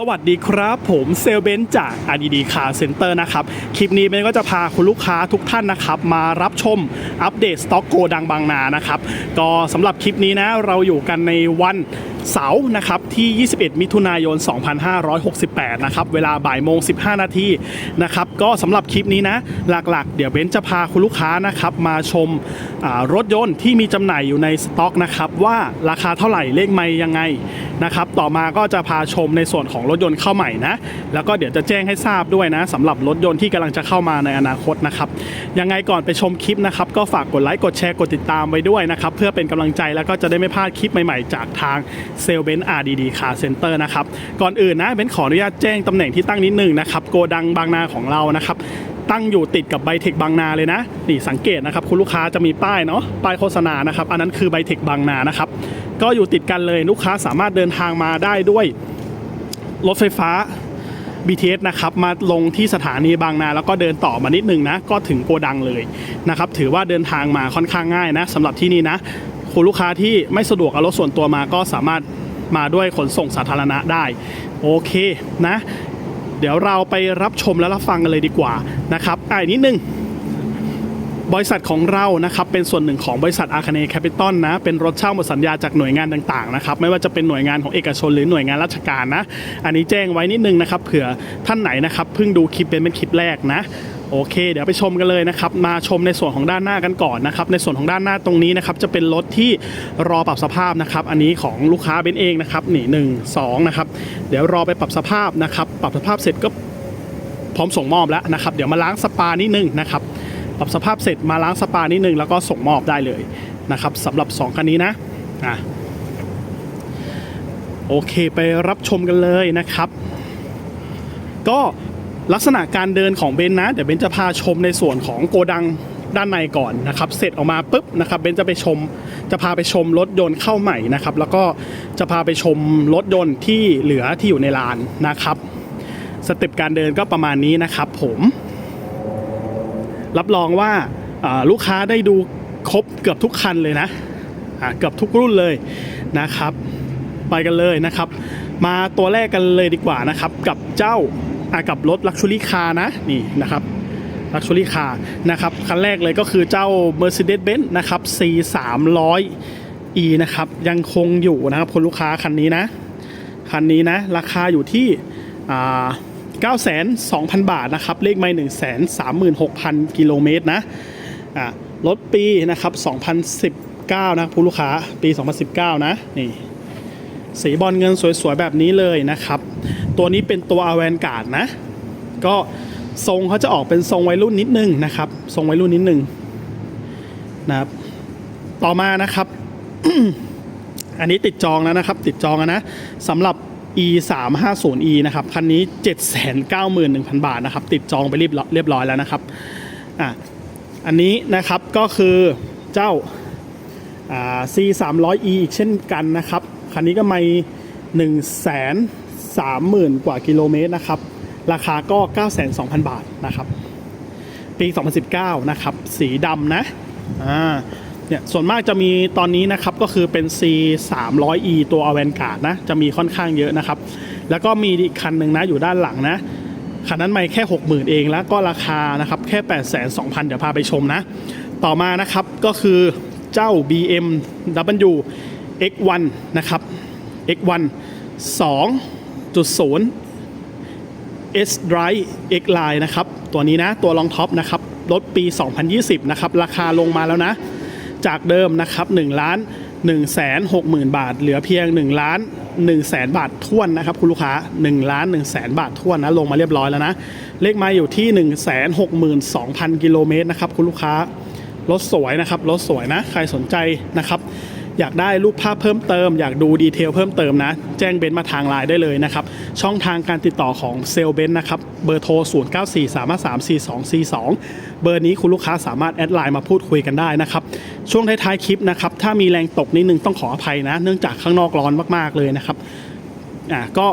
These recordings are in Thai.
สวัสดีครับผมเซลเบนจาก RDD Car Center นะครับ คลิปนี้เบนก็จะพาคุณลูกค้าทุกท่านนะครับ มารับชมอัปเดตสต็อกโกดังบางนานะครับ ก็สำหรับคลิปนี้นะ เราอยู่กันในวันเสาร์นะครับที่ 21 มิถุนายน 2568 นะครับเวลาบ่ายโมง 15 นาทีนะครับก็สำหรับคลิปนี้นะหลักๆ เดี๋ยวเบนจะพาคุณลูกค้านะครับมาชมรถยนต์ที่มีจำหน่ายอยู่ในสต็อกนะครับว่าราคาเท่าไหร่เลขไม่ยังไงนะครับต่อมาก็จะพาชมในส่วนของรถยนต์เข้าใหม่นะ แล้วก็เดี๋ยวจะแจ้งให้ทราบด้วยนะสำหรับรถยนต์ที่กำลังจะเข้ามาในอนาคตนะครับ ยังไงก่อนไปชมคลิปนะครับ ก็ฝากกดไลค์กดแชร์กดติดตามไว้ด้วยนะครับ เพื่อเป็นกำลังใจแล้วก็จะได้ไม่พลาดคลิปใหม่ๆ จากทางเซลเบนอาร์ดีดีคาร์เซ็นเตอร์นะครับ ก่อนอื่นนะเบนขออนุญาตแจ้งตำแหน่งที่ตั้งนิดนึงนะครับโกดังบางนาของเรานะครับตั้งอยู่ติดกับไบเทคบางนาเลยนะ นี่สังเกตนะครับ คุณลูกค้าจะมีป้ายเนาะป้ายโฆษณานะครับ อันนั้นคือไบเทคบางนานะครับ ก็อยู่ติดกันเลยลูกค้าสามารถเดินทางมาได้ด้วย รถไฟฟ้า BTS นะครับมาลงที่สถานีบางนา แล้วก็เดินต่อมานิดหนึงนะก็ถึงโกดังเลยนะครับถือว่าเดินทางมาค่อนข้างง่ายนะสำหรับที่นี่นะคุณลูกค้าที่ไม่สะดวกเอารถส่วนตัวมาก็สามารถมาด้วยขนส่งสาธารณะได้ โอเคนะ เดี๋ยวเราไปรับชมและรับฟังกันเลยดีกว่านะครับอ่านิดนึง บริษัทของเรานะครับเป็นส่วนหนึ่งของบริษัทอาคเนแคปิตอลนะเป็นรถเช่าหมดสัญญาจากหน่วยงานต่างๆนะครับไม่ว่าจะเป็นหน่วยงานของเอกชนหรือหน่วยงานราชการนะ อันนี้แจ้งไว้นิดนึงนะครับเผื่อท่านไหนนะครับเพิ่งดูคลิปเป็นเป็นคลิปแรกนะโอเค เดี๋ยวไปชมกันเลยนะครับ มาชมในส่วนของด้านหน้ากันก่อนนะครับ ในส่วนของด้านหน้าตรงนี้นะครับ จะเป็นรถที่รอปรับสภาพนะครับ อันนี้ของลูกค้าเป็นเองนะครับ นี่หนึ่งสองนะครับ เดี๋ยวรอไปปรับสภาพนะครับ ปรับสภาพเสร็จก็พร้อมส่งมอบแล้วนะครับ เดี๋ยวมาล้างสปานิดนึงนะครับ ปรับสภาพเสร็จมาล้างสปานิดนึงแล้วก็ส่งมอบได้เลยนะครับสำหรับ 2 คันนี้นะอะโอเคไปรับชมกันเลยนะครับ ก็ลักษณะการเดินของเบนนะ เดี๋ยวเบนจะพาชมในส่วนของโกดังด้านในก่อนนะครับ เสร็จออกมาปุ๊บนะครับเบนจะไปชม จะพาไปชมรถยนต์เข้าใหม่นะครับ แล้วก็จะพาไปชมรถยนต์ที่เหลือที่อยู่ในลานนะครับ สเต็ปการเดินก็ประมาณนี้นะครับผม รับรองว่าลูกค้าได้ดูครบเกือบทุกคันเลยนะเกือบทุกรุ่นเลยนะครับ ไปกันเลยนะครับ มาตัวแรกกันเลยดีกว่านะครับ กับเจ้ากับรถลักชัวรี่คาร์นะนี่นะครับลักชัวรี่คาร์นะครับคันแรกเลยก็คือเจ้า Mercedes-Benz นะครับ C 3 0 0 E นะครับยังคงอยู่นะครับคุณลูกค้าคันนี้นะ คันนี้นะ ราคาอยู่ที่อ่า 9,200,000 บาทนะครับ เลขไม่136,000 กิโลเมตรนะอ่ารถปีนะครับ 2019 นะผู้ลูกค้าปี 2019 นะ นี่ สีบอลเงินสวยๆ แบบนี้เลยนะครับ ตัวนี้เป็นตัวอแวนการ์ดนะ ก็ทรงเขาจะออกเป็นทรงวัยรุ่นนิดนึงนะครับ ทรงวัยรุ่นนิดนึงนะครับ ต่อมานะครับ อันนี้ติดจองแล้วนะครับ ติดจองนะสำหรับ e 3 5 0 e นะครับ คันนี้ 791,000 บาทนะครับ ติดจองไปเรียบเรียบร้อยแล้วนะครับ อะ อันนี้นะครับก็คือเจ้า c 3 0 0 e อีกเช่นกันนะครับ คันนี้ก็ไม่1 3 0 0 0 0 กว่ากิโลเมตรนะครับ ราคาก็ 9,200,000บาทนะครับ ปี 2019 นะครับ สีดำนะ อ่า เนี่ยส่วนมากจะมีตอนนี้นะครับก็คือเป็น C 3 0 0 E ตัว a v a n g a r d นะจะมีค่อนข้างเยอะนะครับ แล้วก็มีอีกคันหนึ่งนะอยู่ด้านหลังนะคันนั้นไม่แค่ 60,000 เองแล้วก็ราคานะครับแค่ 8 2 0 0 0 เดี๋ยวพาไปชมนะ ต่อมานะครับก็คือเจ้า BMW X1 นะครับ X1 2.0 S Drive X Line นะครับ ตัวนี้นะ ตัวรองท็อปนะครับ รถปี 2020 นะครับ ราคาลงมาแล้วนะ จากเดิมนะครับ1ล้าน1แสน6หมื่นบาท เหลือเพียง1ล้าน1แสนบาททวนนะครับคุณลูกค้า1ล้าน1แสนบาททวนนะลงมาเรียบร้อยแล้วนะ เลขมาอยู่ที่ 1 6 2 0 0 0 กิโลเมตรนะครับคุณลูกค้ารถสวยนะครับรถสวยนะ ใครสนใจนะครับ อยากได้รูปภาพเพิ่มเติม อยากดูดีเทลเพิ่มเติมนะ แจ้งเบนซ์มาทางไลน์ได้เลยนะครับ ช่องทางการติดต่อของเซลเบนซ์นะครับ เบอร์โทร 094334242 เบอร์นี้คุณลูกค้าสามารถแอดไลน์มาพูดคุยกันได้นะครับ ช่วงท้ายๆคลิปนะครับ ถ้ามีแรงตกนิดนึงต้องขออภัยนะ เนื่องจากข้างนอกร้อนมากๆเลยนะครับ อ่าก็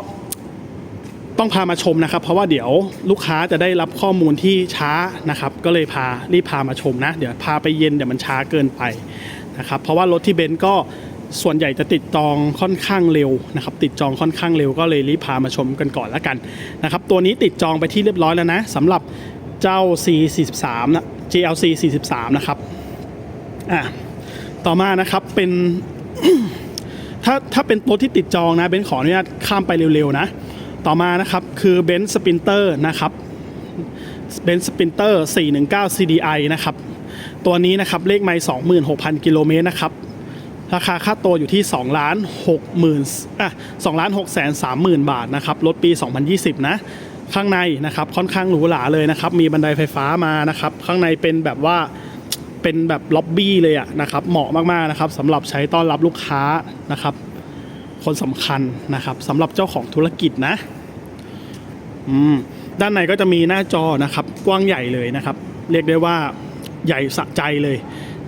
ต้องพามาชมนะครับ เพราะว่าเดี๋ยวลูกค้าจะได้รับข้อมูลที่ช้านะครับ ก็เลยพารีบพามาชมนะ เดี๋ยวพาไปเย็นเดี๋ยวมันช้าเกินไป นะครับเพราะว่ารถที่เบนซ์ก็ส่วนใหญ่จะติดจองค่อนข้างเร็วนะครับติดจองค่อนข้างเร็วก็เลยรีบพามาชมกันก่อนแล้วกันนะครับตัวนี้ติดจองไปที่เรียบร้อยแล้วนะสำหรับเจ้า C43 นะ GLC 43 นะครับอะต่อมานะครับเป็นถ้าถ้าเป็นตัวที่ติดจองนะเบนซ์ขออนุญาตข้ามไปเร็วๆนะ ต่อมานะครับคือเบนซ์สปินเตอร์นะครับเบนซ์สปินเตอร์419 CDI นะครับ ตัวนี้นะครับเลขไมล์26,000 กิโลเมตรนะครับ ราคาค่าตัวอยู่ที่2ล้าน6หมื่นอะ2ล้าน6แสน3หมื่นบาทนะครับรถปี 2020 นะ ข้างในนะครับค่อนข้างหรูหราเลยนะครับ มีบันไดไฟฟ้ามานะครับ ข้างในเป็นแบบว่าเป็นแบบล็อบบี้เลยอะนะครับเหมาะมากๆนะครับสำหรับใช้ต้อนรับลูกค้านะครับ คนสำคัญนะครับสำหรับเจ้าของธุรกิจนะอืมด้านในก็จะมีหน้าจอนะครับ กว้างใหญ่เลยนะครับ เรียกได้ว่า ใหญ่สะใจเลย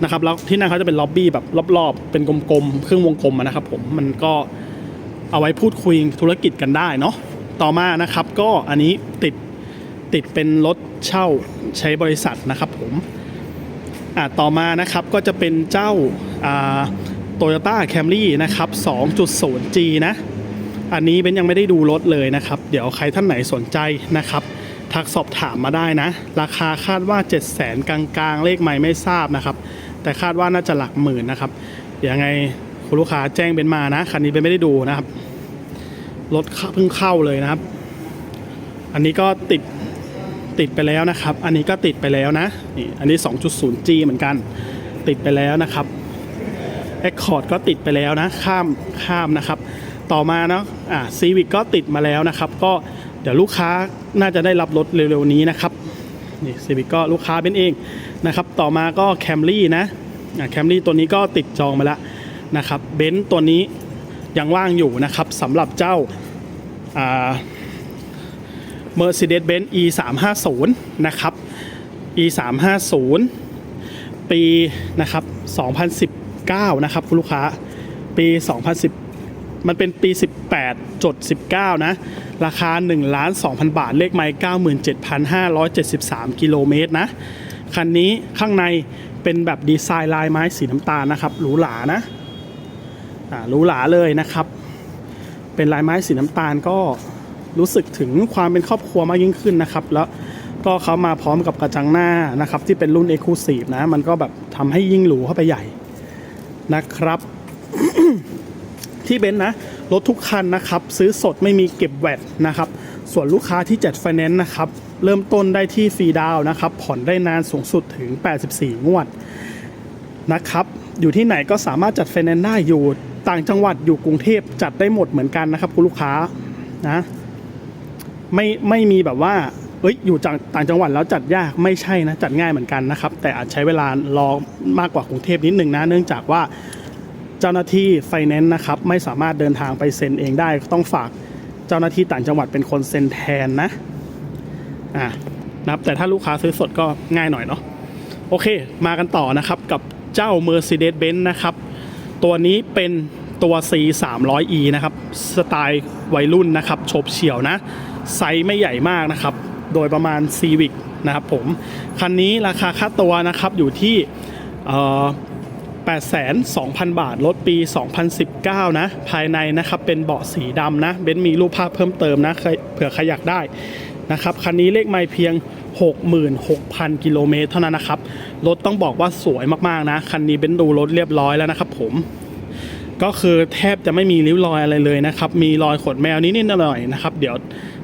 นะครับแล้วที่นั่นเขาจะเป็นล็อบบี้แบบรอบๆ เป็นกลมๆเครึ่องวงกลมนะครับผมมันก็เอาไว้พูดคุยธุรกิจกันได้เนาะต่อมานะครับก็อันนี้ติดติดเป็นรถเช่าใช้บริษัทนะครับผมอะต่อมานะครับก็จะเป็นเจ้าโตโยต้าแคมรี่นะครับ 2.0G นะ อันนี้เป็นยังไม่ได้ดูรถเลยนะครับ เดี๋ยวใครท่านไหนสนใจนะครับ ทักสอบถามมาได้นะ ราคาคาดว่า 7 0 0 0 0 0 กลางๆ เลขไม่ไม่ทราบนะครับ แต่คาดว่าน่าจะหลักหมื่นนะครับยังไงคุณลูกค้าแจ้งเป็นมานะคันนี้เป็นไม่ได้ดูนะครับรถเพิ่งเข้าเลยนะครับ อันนี้ก็ติดติดไปแล้วนะครับ อันนี้ก็ติดไปแล้วนะนี่อันนี้ 2.0G เหมือนกัน ติดไปแล้วนะครับ Accord ก็ติดไปแล้วนะ ข้ามข้ามนะครับ ต่อมาเนาะอ่า Civic ก็ติดมาแล้วนะครับ ก็ ดี๋ยวลูกค้าน่าจะได้รับรถเร็วๆนี้นะครับนี่ Civic ก็ลูกค้าเป็นเองนะครับต่อมาก็ Camry นะอ่า Camry ตัวนี้ก็ติดจองมาแล้วนะครับเบนซ์ตัวนี้ยังว่างอยู่นะครับสำหรับเจ้าอ่า Mercedes-Benz E 3 5 0นะครับ E 3 5 0ปีนะครับ 2019 นะครับคุณลูกค้า ปี 2010 มันเป็นปี 18จด19 นะ ราคา1ล้าน2,000 บาท เลขไมล์97,573 กิโลเมตรนะ คันนี้ข้างในเป็นแบบดีไซน์ลายไม้สีน้ำตาลนะครับ หรูหรานะอ่าหรูหราเลยนะครับ เป็นลายไม้สีน้ำตาลก็รู้สึกถึงความเป็นครอบครัวมากยิ่งขึ้นนะครับ แล้วก็เขามาพร้อมกับกระจังหน้านะครับ ที่เป็นรุ่น e x c l u s i v e นะ มันก็แบบทำให้ยิ่งหรูเข้าไปใหญ่นะครับ ที่เบนซ์นะรถทุกคันนะครับซื้อสดไม่มีเก็บแวตนะครับส่วนลูกค้าที่จัดไฟแนนซ์นะครับเริ่มต้นได้ที่ฟรีดาวนะครับผ่อนได้นานสูงสุดถึง 84 งวดนะครับอยู่ที่ไหนก็สามารถจัดไฟแนนซ์ได้อยู่ต่างจังหวัดอยู่กรุงเทพจัดได้หมดเหมือนกันนะครับคุณลูกค้านะไม่ไม่มีแบบว่าเอ้ยอยู่จากต่างจังหวัดแล้วจัดยากไม่ใช่นะจัดง่ายเหมือนกันนะครับแต่อาจใช้เวลารอมากกว่ากรุงเทพนิดนึงนะเนื่องจากว่า เจ้าหน้าที่ไฟแนนซ์นะครับไม่สามารถเดินทางไปเซ็นเองได้ต้องฝากเจ้าหน้าที่ต่างจังหวัดเป็นคนเซ็นแทนนะอ่านะครับแต่ถ้าลูกค้าซื้อสดก็ง่ายหน่อยเนาะโอเค มากันต่อนะครับกับเจ้า Mercedes-Benz นะครับ ตัวนี้เป็นตัว C 3 0 0 E นะครับ สไตล์วัยรุ่นนะครับโฉบเฉี่ยวนะ ไซส์ไม่ใหญ่มากนะครับ โดยประมาณ Civic นะครับผม คันนี้ราคาค่าตัวนะครับอยู่ที่ 82,000 บาท รถปี 2019 นะ ภายในนะครับ เป็นเบาะสีดำนะ เบนซ์มีรูปภาพเพิ่มเติมนะ เผื่อใครอยากได้นะครับ คันนี้เลขไม่เพียง 66,000 กิโลเมตรเท่านั้นนะครับ รถต้องบอกว่าสวยมาก ๆ นะ คันนี้เบนซ์ดูรถเรียบร้อยแล้วนะครับผมก็คือแทบจะไม่มีริ้วรอยอะไรเลยนะครับ มีรอยขนแมวนิดๆหน่อยนะครับ เดี๋ยว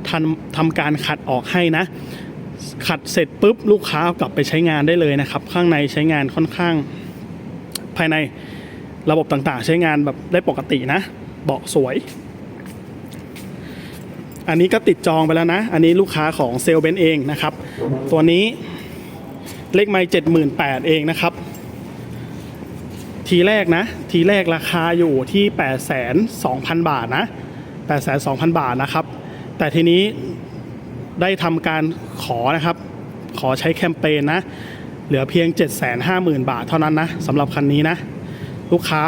ทันทำการขัดออกให้นะ ขัดเสร็จปุ๊บลูกค้าเอากลับไปใช้งานได้เลยนะครับ ข้างในใช้งานค่อนข้าง ภายในระบบต่างๆ ใช้งานแบบได้ปกตินะ เบาะสวย อันนี้ก็ติดจองไปแล้วนะ อันนี้ลูกค้าของเซลเบนเองนะครับ ตัวนี้เลขไม่เจ็ดหมื่นแปดเองนะครับ ทีแรกนะ ทีแรกราคาอยู่ที่8 2 0 0 0บาทนะ8 2 0 0 0บาทนะครับ แต่ทีนี้ได้ทำการขอนะครับ ขอใช้แคมเปญนะ เหลือเพียง 750,000 บาทเท่านั้นนะสำหรับคันนี้นะ ลูกค้า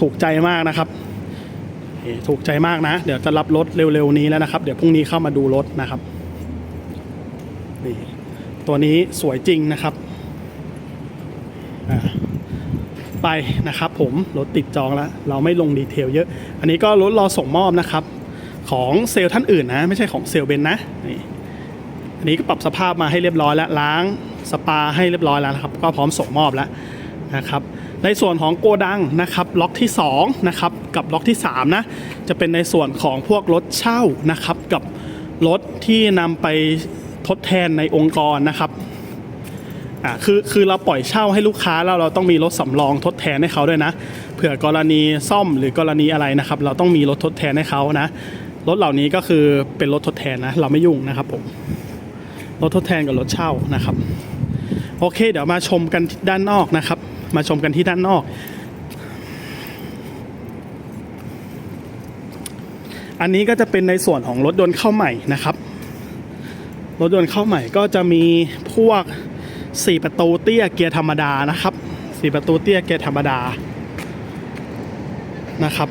ถูกใจมากนะครับ ถูกใจมากนะ เดี๋ยวจะรับรถเร็วๆนี้แล้วนะครับ เดี๋ยวพรุ่งนี้เข้ามาดูรถนะครับนี่ตัวนี้สวยจริงนะครับไปนะครับผมรถติดจองแล้ว เราไม่ลงดีเทลเยอะ อันนี้ก็รถรอส่งมอบนะครับ ของเซลล์ท่านอื่นนะ ไม่ใช่ของเซลล์เบนนะนี่อันนี้ก็ปรับสภาพมาให้เรียบร้อยแล้วล้าง สปาให้เรียบร้อยแล้วนะครับ ก็พร้อมส่งมอบแล้วนะครับในส่วนของโกดังนะครับล็อกที่2นะครับกับล็อกที่3นะจะเป็นในส่วนของพวกรถเช่านะครับกับรถที่นำไปทดแทนในองค์กรนะครับอ่าคือคือเราปล่อยเช่าให้ลูกค้าแล้วเราต้องมีรถสำรองทดแทนให้เขาด้วยนะเผื่อกรณีซ่อมหรือกรณีอะไรนะครับ เราต้องมีรถทดแทนให้เขานะรถเหล่านี้ก็คือเป็นรถทดแทนนะเราไม่ยุ่งนะครับผม รถทดแทนกับรถเช่านะครับ โอเค เดี๋ยวมาชมกันด้านนอกนะครับ มาชมกันที่ด้านนอก อันนี้ก็จะเป็นในส่วนของรถยนต์เข้าใหม่นะครับ รถยนต์เข้าใหม่ก็จะมีพวก 4 ประตูเตี้ยเกียร์ธรรมดานะครับ 4 ประตูเตี้ยเกียร์ธรรมดานะครับ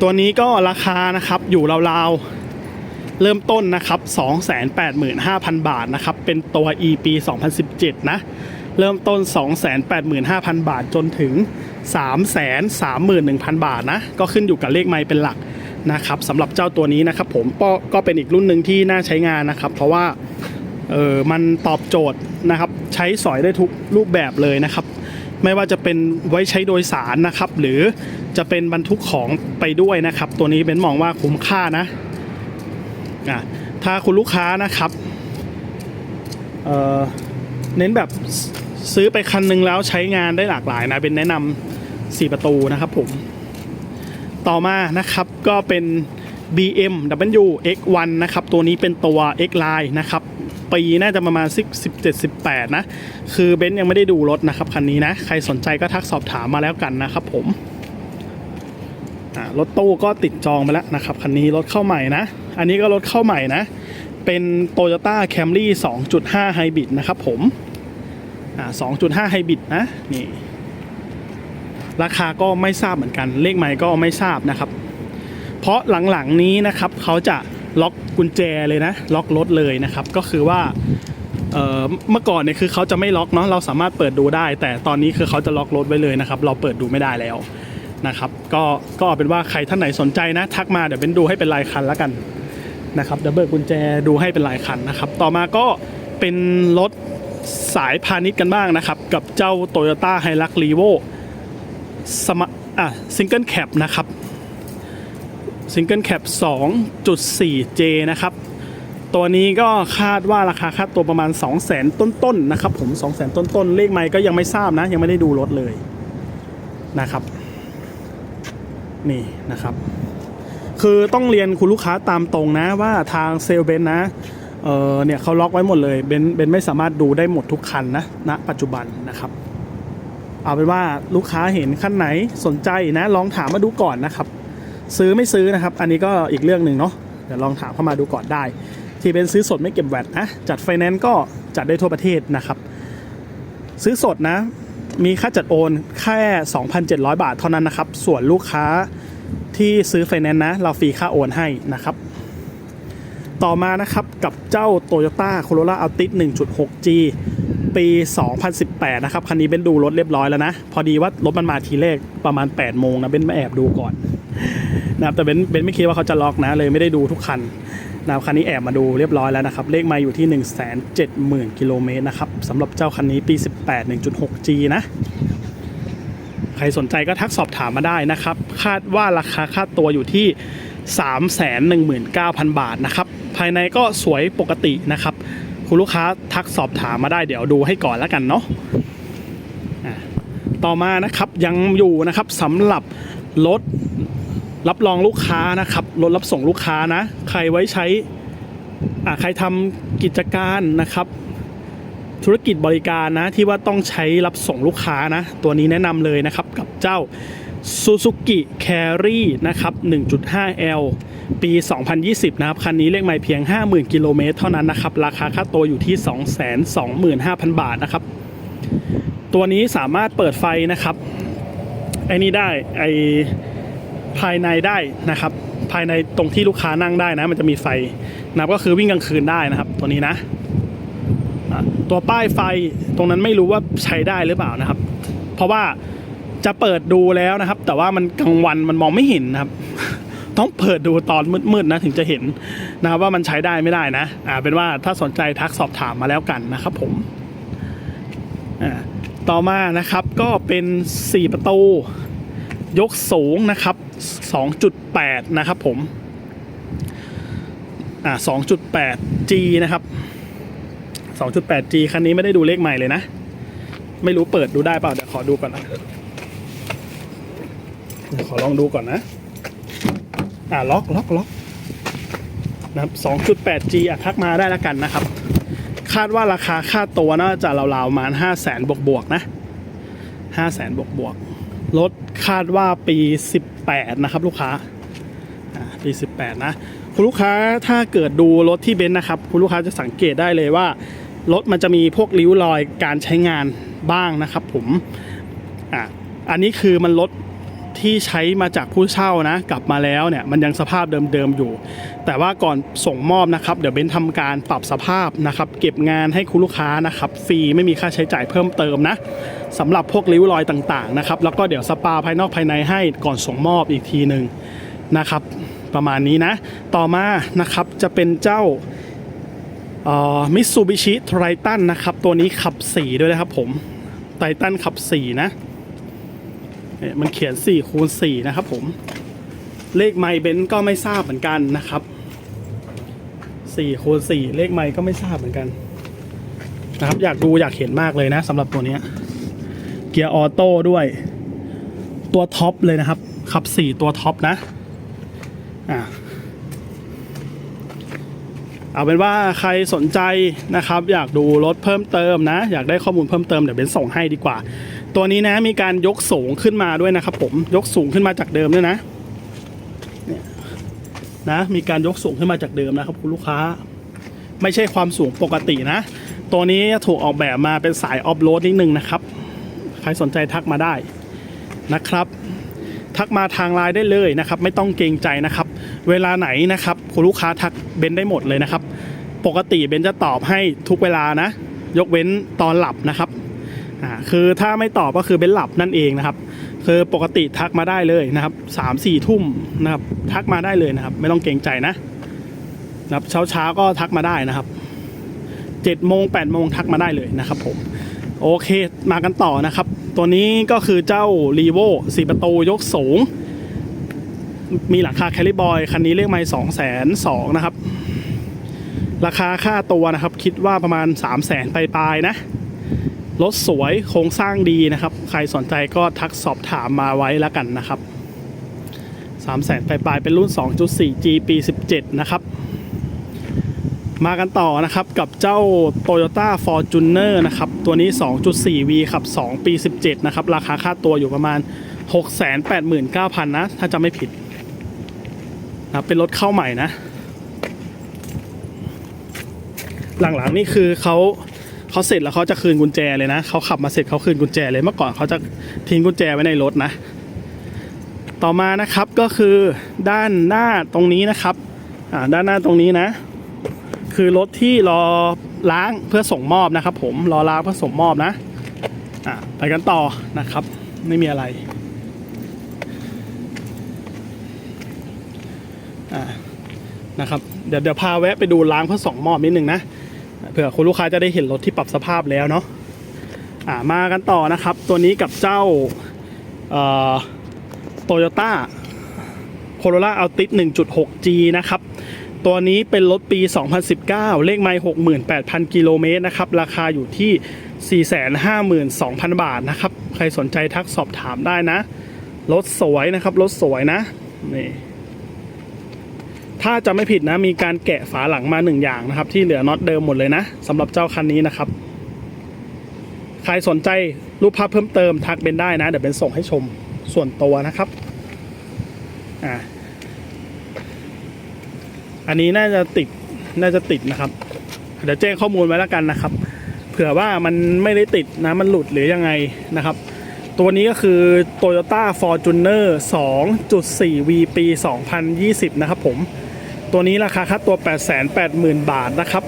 ตัวนี้ก็ราคานะครับอยู่ราวๆ เริ่มต้นนะครับ 285,000 บาทนะครับ เป็นตัว E ปี 2017 นะ เริ่มต้น 285,000 บาทจนถึง 331,000 บาทนะ ก็ขึ้นอยู่กับเลขไม้เป็นหลักนะครับสำหรับเจ้าตัวนี้นะครับผมก็ก็เป็นอีกรุ่นหนึ่งที่น่าใช้งานนะครับ เพราะว่าเออมันตอบโจทย์นะครับใช้สอยได้ทุกรูปแบบเลยนะครับ ไม่ว่าจะเป็นไว้ใช้โดยสารนะครับ หรือจะเป็นบรรทุกของไปด้วยนะครับ ตัวนี้เป็นมองว่าคุ้มค่านะ ถ้าคุณลูกค้านะครับเเน้นแบบซื้อไปคันหนึงแล้วใช้งานได้หลากหลายนะ เป็นแนะนำ4ประตูนะครับผม ต่อมานะครับก็เป็น BMW X1 นะครับ ตัวนี้เป็นตัว X Line นะครับปีน่าจะประมาณ17 18 นะ คือเบนซ์ยังไม่ได้ดูรถนะครับ คันนี้นะ ใครสนใจก็ทักสอบถามมาแล้วกันนะครับผมรถตู้ก็ติดจองไปแล้วนะครับ คันนี้รถเข้าใหม่นะ อันนี้ก็รถเข้าใหม่นะ เป็น Toyota Camry 2.5 Hybrid นะครับผมอ่า2.5 Hybrid นะ นี่ ราคาก็ไม่ทราบเหมือนกัน เลขไม้ก็ไม่ทราบนะครับ เพราะหลังๆนี้นะครับเขาจะล็อกกุญแจเลยนะ ล็อกรถเลยนะครับ ก็คือว่าเมื่อก่อนเนี่ยคือเขาจะไม่ล็อกเนาะเราสามารถเปิดดูได้ แต่ตอนนี้คือเขาจะล็อกรถไว้เลยนะครับ เราเปิดดูไม่ได้แล้วนะครับ ก็ก็เอาเป็นว่าใครท่านไหนสนใจนะ ทักมาเดี๋ยวเป็นดูให้เป็นรายคันแล้วกัน นะครับดี๋ยวเบิกกุญแจดูให้เป็นรายคันนะครับ ต่อมาก็เป็นรถสายพาณิชย์กันบ้างนะครับ กับเจ้า Toyota h i l u x r e v o สมะอะซิงเกิลแคปนะครับซิงเกิลแคป 2.4J นะครับ ตัวนี้ก็คาดว่าราคาค่าตัวประมาณ 2 0 0 0 0 0 ต้นๆนนะครับผม 2 0 0 0 0 0 ต้นๆ เลขไม้ก็ยังไม่ทราบนะ ยังไม่ได้ดูรถเลยนะครับ นี่นะครับ คือต้องเรียนคุณลูกค้าตามตรงนะว่าทางเซลเบนนะเออเนี่ยเขาล็อกไว้หมดเลยเบนเบนไม่สามารถดูได้หมดทุกคันนะณปัจจุบันนะครับเอาเป็นว่าลูกค้าเห็นคันไหนสนใจนะ ลองถามมาดูก่อนนะครับ ซื้อไม่ซื้อนะครับ อันนี้ก็อีกเรื่องหนึ่งเนาะเดี๋ยวลองถามเข้ามาดูก่อนได้ ที่เป็นซื้อสดไม่เก็บแวตนะจัดไฟแนนซ์ก็จัดได้ทั่วประเทศนะครับ ซื้อสดนะ มีค่าจัดโอนแค่ 2,700 บาทเท่านั้นนะครับ ส่วนลูกค้า ที่ซื้อไฟแนนซ์นะ เราฟรีค่าโอนให้นะครับ ต่อมานะครับกับเจ้า Toyota Corolla Altis 1.6G ปี 2018 นะครับ คันนี้เบนดูรถเรียบร้อยแล้วนะ พอดีว่ารถมันมาทีเลขประมาณ 8 โมงนะเบนมาแอบดูก่อนนะครับแต่เบนเบนไม่คิดว่าเขาจะล็อกนะ เลยไม่ได้ดูทุกคันนะครับคันนี้แอบมาดูเรียบร้อยแล้วนะครับ เลขมาอยู่ที่ 170,000 กิโลเมตรนะครับสำหรับเจ้าคันนี้ปี 18 1.6G นะ ครสนใจก็ทักสอบถามมาได้นะครับ คาดว่าราคาค่าตัวอยู่ที่ 319,000 บาทนะครับ ภายในก็สวยปกตินะครับ คุณลูกค้าทักสอบถามมาได้เดี๋ยวดูให้ก่อนแล้วกันเนาะต่อมานะครับยังอยู่นะครับสำหรับรถรับรองลูกค้านะครับรถรับส่งลูกค้านะ ใครไว้ใช้อะใครทำกิจการนะครับ ธุรกิจบริการนะที่ว่าต้องใช้รับส่งลูกค้านะ ตัวนี้แนะนำเลยนะครับกับเจ้า Suzuki Carry นะครับ 1.5L ปี 2020 นะครับ คันนี้เลขไม่เพียง 50,000 กิโลเมตรเท่านั้นนะครับ ราคาค่าตัวอยู่ที่ 225,000 บาทนะครับ ตัวนี้สามารถเปิดไฟนะครับ ไอ้นี่ได้ ไอภายในได้นะครับ ภายในตรงที่ลูกค้านั่งได้นะ มันจะมีไฟนะครับ ก็คือวิ่งกลางคืนได้นะครับ ตัวนี้นะ ตัวป้ายไฟตรงนั้นไม่รู้ว่าใช้ได้หรือเปล่านะครับ เพราะว่าจะเปิดดูแล้วนะครับ แต่ว่ามันกลางวันมันมองไม่เห็นนะครับ ต้องเปิดดูตอนมืดๆนะถึงจะเห็นนะครับว่ามันใช้ได้ไม่ได้นะอ่าเป็นว่าถ้าสนใจทักสอบถามมาแล้วกันนะครับ ผมอ่าต่อมานะครับก็เป็น 4 ประตูยกสูงนะครับ 2.8 นะครับผมอ่า 2.8G นะครับ 2.8G คันนี้ไม่ได้ดูเลขใหม่เลยนะ ไม่รู้เปิดดูได้เปล่าเดี๋ยวขอดูก่อนนะเดี๋ยวขอลองดูก่อนนะ อ่าล็อกล็อกล็อกนะครับ 2.8G อะทักมาได้แล้วกันนะครับ คาดว่าราคาค่าตัวน่าจะราวๆประมาณ5 0 0แสนบวกๆนะ5 0 0แสนบวกๆรถคาดว่าปี 18 นะครับ ลูกค้าอ่าปี 18 นะ คุณลูกค้าถ้าเกิดดูรถที่เบนซ์นะครับ คุณลูกค้าจะสังเกตได้เลยว่า รถมันจะมีพวกริ้วรอยการใช้งานบ้างนะครับผมอะอันนี้คือมันรถที่ใช้มาจากผู้เช่านะ กลับมาแล้วเนี่ยมันยังสภาพเดิมๆอยู่ แต่ว่าก่อนส่งมอบนะครับ เดี๋ยวเบนซ์ทำการปรับสภาพนะครับ เก็บงานให้คุณลูกค้านะครับฟรีไม่มีค่าใช้จ่ายเพิ่มเติมนะสำหรับพวกริ้วรอยต่างๆนะครับ แล้วก็เดี๋ยวสปาภายนอกภายในให้ก่อนส่งมอบอีกทีหนึ่งนะครับ ประมาณนี้นะ ต่อมานะครับจะเป็นเจ้า มิตซูบิชิไททันนะครับ ตัวนี้ขับ4ด้วยนะครับผมไททันขับ4นะเนี่ยมันเขียน4คูณ4นะครับผม เลขไมเบนก็ไม่ทราบเหมือนกันนะครับ4คูณ4เลขไมก็ไม่ทราบเหมือนกันนะครับ อยากดูอยากเห็นมากเลยนะสำหรับตัวนี้เกียร์ออโต้ด้วย ตัวท็อปเลยนะครับ ขับ 4 ตัวท็อปนะอะ เอาเป็นว่าใครสนใจนะครับ อยากดูรถเพิ่มเติมนะ อยากได้ข้อมูลเพิ่มเติมเดี๋ยวเบนส่งให้ดีกว่า ตัวนี้นะมีการยกสูงขึ้นมาด้วยนะครับ ผมยกสูงขึ้นมาจากเดิมด้วยนะนะมีการยกสูงขึ้นมาจากเดิมนะครับคุณลูกค้า ไม่ใช่ความสูงปกตินะ ตัวนี้ถูกออกแบบมาเป็นสายออฟโรดนิดนึงนะครับ ใครสนใจทักมาได้นะครับ ทักมาทางไลน์ได้เลยนะครับ ไม่ต้องเกรงใจนะครับ เวลาไหนนะครับคุณลูกค้าทักเบนได้หมดเลยนะครับ ปกติเบนจะตอบให้ทุกเวลานะ ยกเว้นตอนหลับนะครับอ่าคือถ้าไม่ตอบก็คือเบนหลับนั่นเองนะครับ คือปกติทักมาได้เลยนะครับสามสี่ทุ่มนะครับ ทักมาได้เลยนะครับ ไม่ต้องเกรงใจนะนะครับเช้าเช้าก็ทักมาได้นะครับเจ็ดโมงแปดโมงทักมาได้เลยนะครับผม โอเคมากันต่อนะครับ ตัวนี้ก็คือเจ้า r ีโวสี่ประตูยกสูง มีหลังคาแคลิบอย คันนี้เลขไม่สองแสนสองนะครับ ราคาค่าตัวนะครับ คิดว่าประมาณ 3 0 0แสนปลายๆนะรถสวยโครงสร้างดีนะครับ ใครสนใจก็ทักสอบถามมาไว้แล้วกันนะครับ3 0 0แสนปลายๆเป็นรุ่น 2.4G ปี 17 นะครับ มากันต่อนะครับกับเจ้า Toyota Fortuner นะครับ ตัวนี้ 2.4V ขับ 2 ปี 17 นะครับ ราคาค่าตัวอยู่ประมาณ 689,000 นะ ถ้าจะไม่ผิดนะเป็นรถเข้าใหม่นะ หลังๆนี่คือเขาเขาเสร็จแล้วเขาจะคืนกุญแจเลยนะเขาขับมาเสร็จเขาคืนกุญแจเลยเมื่อก่อนเขาจะทิ้งกุญแจไว้ในรถนะ ต่อมานะครับก็คือด้านหน้าตรงนี้นะครับด้านหน้าตรงนี้นะ คือรถที่รอล้างเพื่อส่งมอบนะครับ ผมรอล้างเพื่อส่งมอบนะอะไปกันต่อนะครับ ไม่มีอะไรอ่านะครับเดี๋ยวเดี๋ยวพาแวะไปดูล้างเพื่อส่งมอบนิดนึงนะเผื่อคุณลูกค้าจะได้เห็นรถที่ปรับสภาพแล้วเนาะอ่ามากันต่อนะครับ ตัวนี้กับเจ้าโตโยต้าโคโรล่าอัลติส 1.6G นะครับ ตัวนี้เป็นรถปี 2019 เลขไมล์68,000 กิโลเมตรนะครับ ราคาอยู่ที่ 452,000 บาทนะครับ ใครสนใจทักสอบถามได้นะ รถสวยนะครับ รถสวยนะ นี่ ถ้าจะไม่ผิดนะ มีการแกะฝาหลังมาหนึ่งอย่างนะครับ ที่เหลือน็อตเดิมหมดเลยนะสำหรับเจ้าคันนี้นะครับ ใครสนใจรูปภาพเพิ่มเติมทักเป็นได้นะ เดี๋ยวเป็นส่งให้ชมส่วนตัวนะครับ อ่า อันนี้น่าจะติดน่าจะติดนะครับ เดี๋ยวแจ้งข้อมูลไว้แล้วกันนะครับ เผื่อว่ามันไม่ได้ติดนะมันหลุดหรือยังไงนะครับ ตัวนี้ก็คือ Toyota Fortuner 2.4V ปี 2020 นะครับผม ตัวนี้ราคาค่าตัว 880,000 บาทนะครับ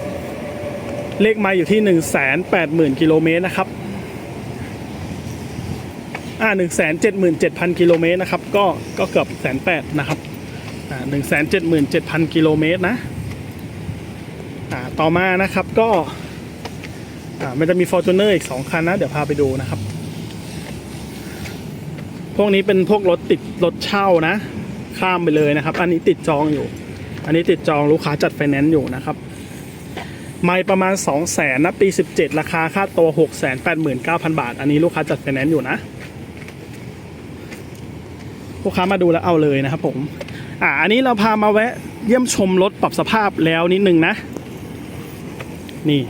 เลขไมาอยู่ที่ 180,000 กิโลเมตรนะครับอ่าหนึ่งแสนเจ็ดหมื่นเจ็ดพันกิโลเมตรนะครับ ก็ก็เกือบแสนแปดนะครับ หนึ่งแสนเจ็ดหมื่นเจ็ดพันกิโลเมตรนะต่อมานะครับก็อ่ามันจะมี Fortuner อีก 2 คันนะ เดี๋ยวพาไปดูนะครับ พวกนี้เป็นพวกรถติดรถเช่านะ ข้ามไปเลยนะครับ อันนี้ติดจองอยู่ อันนี้ติดจองลูกค้าจัดไฟแนนซ์อยู่นะครับ ไม่ประมาณ 2 0 0แสนนะปี 17 ราคาค่าตัว 6 8 9 0 0 0 บาท อันนี้ลูกค้าจัดไฟแนนซ์อยู่นะ ลูกค้ามาดูแล้วเอาเลยนะครับผม อ่าอันนี้เราพามาแวะเยี่ยมชมรถปรับสภาพแล้วนิดนึงนะ นี่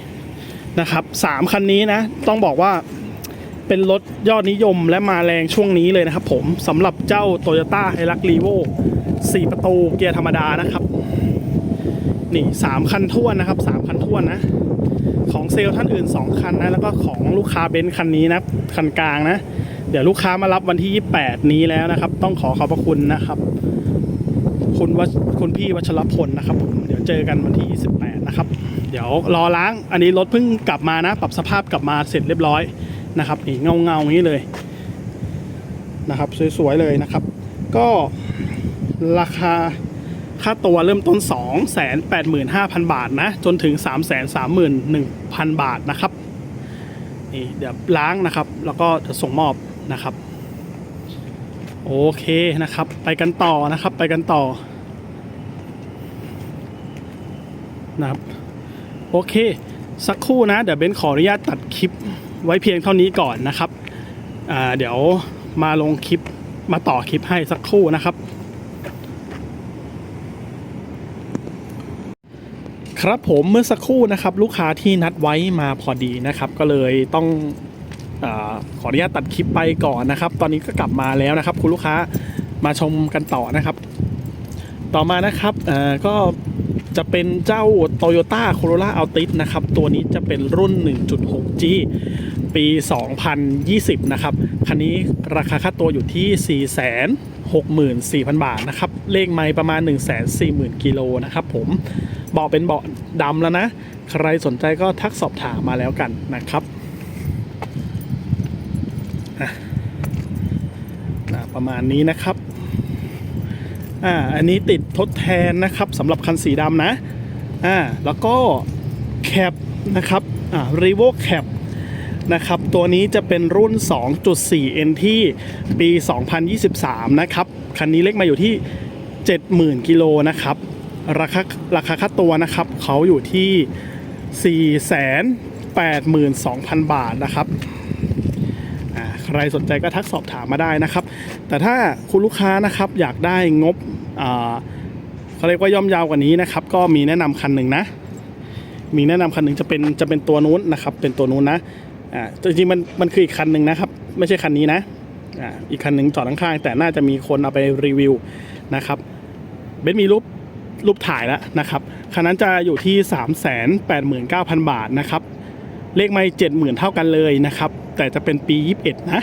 นะครับสามคันนี้นะ ต้องบอกว่าเป็นรถยอดนิยมและมาแรงช่วงนี้เลยนะครับผมสำหรับเจ้า Toyota h i l u x r e v o 4 ประตูเกียร์ธรรมดานะครับ นี่สามคันท้วนนะครับสามคันท้วนนะ ของเซลล์ท่านอื่น 2 คันนะ แล้วก็ของลูกค้าเบนซ์คันนี้นะ คันกลางนะ เดี๋ยวลูกค้ามารับวันที่ 28 นี้แล้วนะครับ ต้องขอขอบพระคุณนะครับ คุณวชคุณพี่วัชรพลนะครับผมเดี๋ยวเจอกันวันที่ 28 นะครับ เดี๋ยวรอล้างอันนี้รถเพิ่งกลับมานะ ปรับสภาพกลับมาเสร็จเรียบร้อยนะครับนี่เงาเงาอย่างนี้เลยนะครับ สวยๆเลยนะครับ ก็ราคาค่าตัวเริ่มต้น 285,000 บาทนะ จนถึง 331,000 บาทนะครับนี่เดี๋ยวล้างนะครับ แล้วก็จะส่งมอบนะครับ โอเคนะครับ ไปกันต่อนะครับ ไปกันต่อ นะครับ โอเค สักครู่นะ เดี๋ยวเบนขออนุญาตตัดคลิปไว้เพียงเท่านี้ก่อนนะครับ เดี๋ยวมาลงคลิปมาต่อคลิปให้สักครู่นะครับ ครับผมเมื่อสักครู่นะครับ ลูกค้าที่นัดไว้มาพอดีนะครับ ก็เลยต้องอขออนุญาตตัดคลิปไปก่อนนะครับ ตอนนี้ก็กลับมาแล้วนะครับ คุณลูกค้ามาชมกันต่อนะครับ ต่อมานะครับก็ จะเป็นเจ้า Toyota Corolla Altis นะครับ ตัวนี้จะเป็นรุ่น 1.6G ปี 2020 นะครับ คันนี้ราคาค่าตัวอยู่ที่ 464,000 บาทนะครับ เลขไม่ประมาณ 140,000 กิโลนะครับผม เบาะเป็นเบาะดำแล้วนะ ใครสนใจก็ทักสอบถามมาแล้วกันนะครับประมาณนี้นะครับ อ่าอันนี้ติดทดแทนนะครับสำหรับคันสีดำนะอ่าแล้วก็แคปนะครับอ่ารีโวแคปนะครับตัวนี้จะเป็นรุ่น 2.4 NT ปี 2023 นะครับ คันนี้เลขมาอยู่ที่ 70,000 กิโลนะครับ ราคาราคาค่าตัวนะครับ เขาอยู่ที่ 482,000 บาทนะครับ ใครสนใจก็ทักสอบถามมาได้นะครับ แต่ถ้าคุณลูกค้านะครับอยากได้งบ เขาเรียกว่าย่อมยาวกว่านี้นะครับ ก็มีแนะนำคันหนึ่งนะ มีแนะนำคันหนึ่งจะเป็นจะเป็นตัวนู้นนะครับ เป็นตัวนู้นนะอ่าจริงๆมันมันคืออีกคันหนึ่งนะครับ ไม่ใช่คันนี้นะอ่าอีกคันหนึ่งจอดข้างๆแต่น่าจะมีคนเอาไปรีวิวนะครับเบนมีรูปรูปถ่ายแล้วนะครับคันนั้นจะอยู่ที่ 389,000 บาทนะครับ เลขไม่70,000 เท่ากันเลยนะครับ แต่จะเป็นปี 21 นะ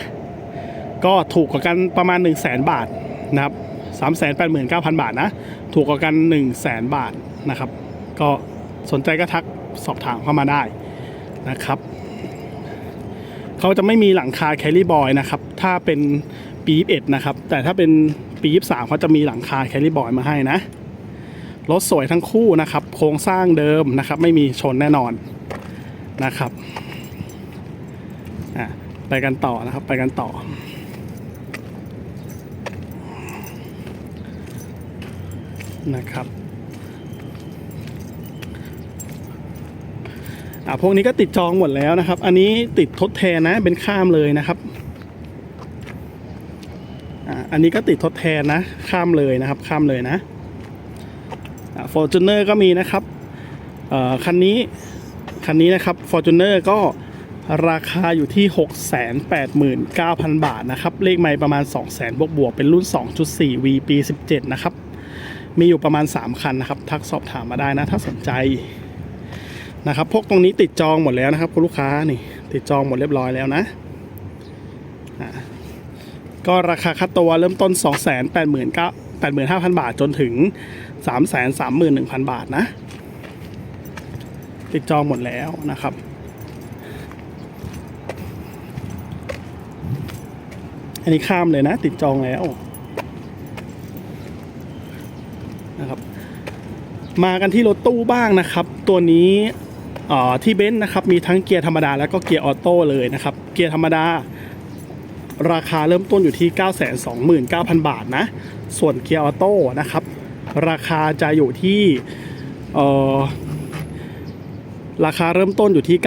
ก็ถูกกว่ากันประมาณ 1 0 0 0 0แบาทนะครับ 389,000 บาทนะ ถูกกว่ากัน 1 0 0 0 0 0 บาทนะครับ ก็สนใจก็ทักสอบถามเข้ามาได้นะครับ เขาจะไม่มีหลังคาแคลรี่บอยนะครับ ถ้าเป็นปี21นะครับ แต่ถ้าเป็นปี23เขาจะมีหลังคาแคลรี่บอยมาให้นะ รถสวยทั้งคู่นะครับ โครงสร้างเดิมนะครับ ไม่มีชนแน่นอนนะครับ อะ ไปกันต่อนะครับ ไปกันต่อ นะครับอะพวกนี้ก็ติดจองหมดแล้วนะครับ อันนี้ติดทดแทนนะเป็นข้ามเลยนะครับอะอันนี้ก็ติดทดแทนนะข้ามเลยนะครับ ข้ามเลยนะฟอร์จูเนอร์ก็มีนะครับเอ่อคันนี้คันนี้นะครับ Fortuner ก็ราคาอยู่ที่ 689,000 บาทนะครับ เลขไม่ประมาณ 200,000 บวกบวกเป็นรุ่น 2.4 V ปี 17 นะครับ มีอยู่ประมาณ 3 คันนะครับ ทักสอบถามมาได้นะ ถ้าสนใจนะครับ พวกตรงนี้ติดจองหมดแล้วนะครับคุณลูกค้านี่ ติดจองหมดเรียบร้อยแล้วนะก็ราคาค่าตัวเริ่มต้น 289,000 บาทจนถึง 331,000 บาทนะ ติดจองหมดแล้วนะครับ อันนี้ข้ามเลยนะ ติดจองแล้วนะครับ มากันที่รถตู้บ้างนะครับ ตัวนี้ที่เบนซ์นะครับมีทั้งเกียร์ธรรมดาแล้วก็เกียร์ออโต้เลยนะครับ เกียร์ธรรมดา ราคาเริ่มต้นอยู่ที่ 929,000 บาทนะ ส่วนเกียร์ออโต้นะครับ ราคาจะอยู่ที่ราคาเริ่มต้นอยู่ที่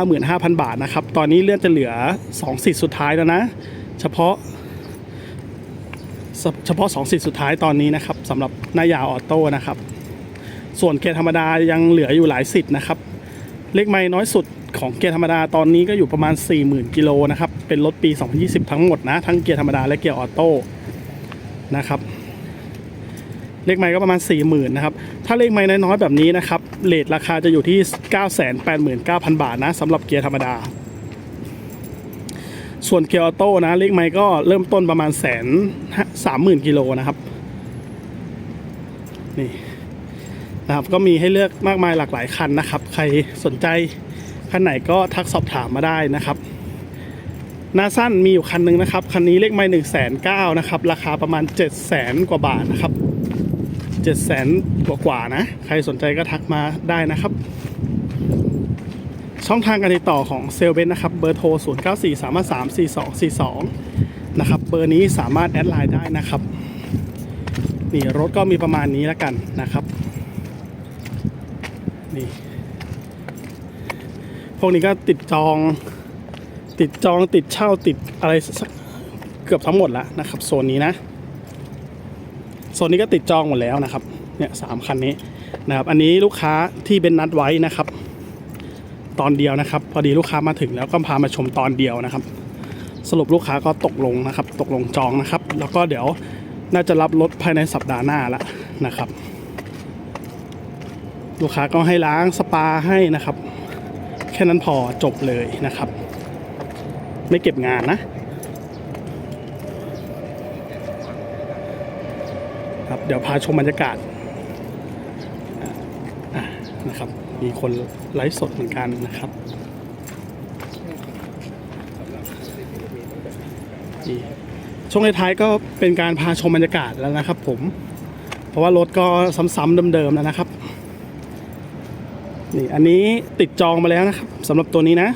995,000 บาทนะครับ ตอนนี้เลื่อนจะเหลือ 2 สิทธิ์สุดท้ายแล้วนะ เฉพาะ เฉพาะ 2 สิทธิ์สุดท้ายตอนนี้นะครับสำหรับหน้ายาออโต้นะครับ ส่วนเกียร์ธรรมดายังเหลืออยู่หลายสิทธิ์นะครับ เลขไม้น้อยสุดของเกียร์ธรรมดาตอนนี้ก็อยู่ประมาณ 40,000กิโลนะครับ เป็นรถปี 2020 ทั้งหมดนะ ทั้งเกียร์ธรรมดาและเกียร์ออโต้นะครับ เลขไม้ก็ประมาณ 40,000นะครับ ถ้าเลขไม้น้อยๆแบบนี้นะครับเลทราคาจะอยู่ที่ 989,000 บาทนะสำหรับเกียร์ธรรมดา ส่วนเกียร์ออโต้นะเลขไม้ก็เริ่มต้นประมาณแสนสามหมื่นกิโลนะครับนี่ นะครับก็มีให้เลือกมากมายหลากหลายคันนะครับ ใครสนใจคันไหนก็ทักสอบถามมาได้นะครับนาสั้นมีอยู่คันหนึ่งนะครับ คันนี้เลขไม่หนึ่งแสนเก้านะครับ ราคาประมาณ7จ็ดแสนกว่าบาทนะครับเจ็ดแสนกว่ากว่านะ ใครสนใจก็ทักมาได้นะครับ ช่องทางการติดต่อของเซลเบนนะครับ เบอร์โทร 0 9 4 3 3 4 2 4 2 นะครับ เบอร์นี้สามารถแอดไลน์ได้นะครับ นี่รถก็มีประมาณนี้แล้วกันนะครับ พวกนี้ก็ติดจอง ติดจองติดเช่าติดอะไรสักเกือบทั้งหมดแล้วนะครับโซนนี้นะโซนนี้ก็ติดจองหมดแล้วนะครับเนี่ยสามคันนี้นะครับ อันนี้ลูกค้าที่เป็นนัดไว้นะครับ ตอนเดียวนะครับ พอดีลูกค้ามาถึงแล้วก็พามาชมตอนเดียวนะครับ สรุปลูกค้าก็ตกลงนะครับ ตกลงจองนะครับ แล้วก็เดี๋ยวน่าจะรับรถภายในสัปดาห์หน้าละนะครับ ลูกค้าก็ให้ล้างสปาให้นะครับ แค่นั้นพอจบเลยนะครับ ไม่เก็บงานนะครับ เดี๋ยวพาชมบรรยากาศอะอะนะครับ มีคนไลฟ์สดเหมือนกันนะครับนี่ช่วงท้ายก็เป็นการพาชมบรรยากาศแล้วนะครับผม เพราะว่ารถก็ซ้ำๆเดิมๆแล้วนะครับ นี่อันนี้ติดจองมาแล้วนะครับสำหรับตัวนี้นะ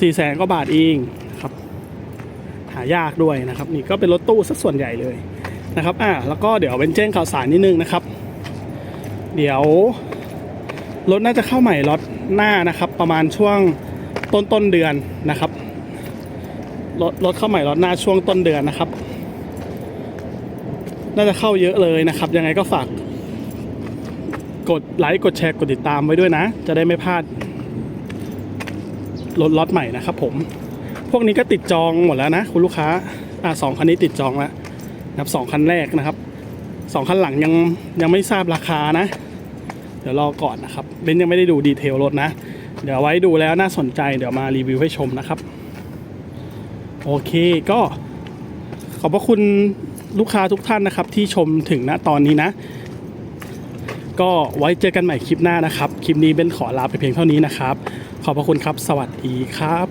สี่แสนกว่าบาทเองครับ หายากด้วยนะครับ นี่ก็เป็นรถตู้สักส่วนใหญ่เลยนะครับอ่าแล้วก็เดี๋ยวเป็นแจ้งข่าวสารนิดนึงนะครับ เดี๋ยวรถน่าจะเข้าใหม่รถหน้านะครับ ประมาณช่วงต้นต้นเดือนนะครับรถรถเข้าใหม่รถหน้าช่วงต้นเดือนนะครับ น่าจะเข้าเยอะเลยนะครับ ยังไงก็ฝาก กดไลค์กดแชร์กดติดตามไว้ด้วยนะ จะได้ไม่พลาดรถล็อตใหม่นะครับผม พวกนี้ก็ติดจองหมดแล้วนะ คุณลูกค้าอ่าสองคันนี้ติดจองแล้วนะครับสองคันแรกนะครับสองคันหลังยังยังไม่ทราบราคานะ เดี๋ยวรอก่อนนะครับเบนยังไม่ได้ดูดีเทลรถนะ เดี๋ยวไว้ดูแล้วน่าสนใจเดี๋ยวมารีวิวให้ชมนะครับ โอเคก็ขอบพระคุณลูกค้าทุกท่านนะครับ ที่ชมถึงณตอนนี้นะ ก็ไว้เจอกันใหม่คลิปหน้านะครับ คลิปนี้เป็นขอลาไปเพียงเท่านี้นะครับ ขอบพระคุณครับ สวัสดีครับ